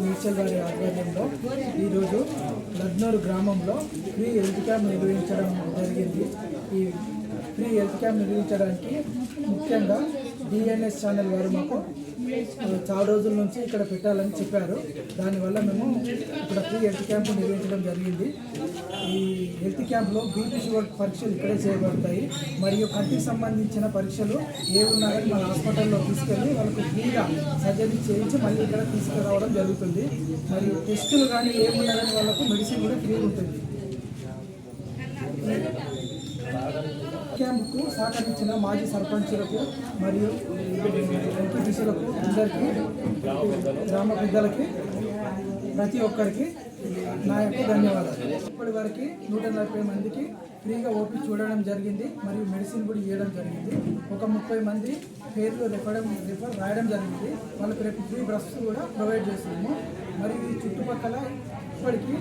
మేడ్చల్ వారి ఆధ్వర్యంలో ఈరోజు లద్నూరు గ్రామంలో ఫ్రీ హెల్త్ క్యాంప్ నిర్వహించడం జరిగింది. ఈ ఫ్రీ హెల్త్ క్యాంప్ నిర్వహించడానికి ముఖ్యంగా డిఎన్ఎస్ ఛానల్ వారు మాకు చాలా రోజుల నుంచి ఇక్కడ పెట్టాలని చెప్పారు. దానివల్ల మేము ఇక్కడ ఫ్రీ హెల్త్ క్యాంప్ నిర్వహించడం జరిగింది. ఈ హెల్త్ క్యాంప్లో బీపీ షుగర్ పరీక్షలు ఇక్కడే చేయబడతాయి. మరియు కంటికి సంబంధించిన పరీక్షలు ఏ ఉన్నా కానీ మన హాస్పిటల్లో తీసుకెళ్ళి వాళ్ళకు ఫ్రీగా సర్జరీ చేయించి మళ్ళీ ఇక్కడ తీసుకురావడం జరుగుతుంది. మరియు టెస్టులు కానీ ఏమున్నా కానీ వాళ్ళకు మెడిసిన్ కూడా ఫ్రీ ఉంటుంది. క్యాంపుకు సహకరించిన మాజీ సర్పంచులకు మరియు ఎంపీటీసీలకు అందరికీ గ్రామ పెద్దలకి ప్రతి ఒక్కరికి నా యొక్క ధన్యవాదాలు. ఇప్పటి వరకు నూట నలభై మందికి ఫ్రీగా ఓపీ చూడడం జరిగింది మరియు మెడిసిన్ కూడా ఇవ్వడం జరిగింది. ఒక ముప్పై మంది పేర్లు రెఫడం రిఫర్ రాయడం జరిగింది. వాళ్ళకి రేపు ఫ్రీ బ్రస్ కూడా ప్రొవైడ్ చేస్తున్నాము. మరియు ఈ చుట్టుపక్కల ఇప్పటికీ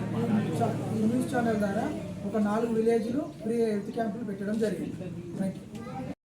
చా- ఈ న్యూస్ ఛానల్ ద్వారా ఒక నాలుగు విలేజ్లు ఫ్రీ హెల్త్ క్యాంపులు పెట్టడం జరిగింది. Thank you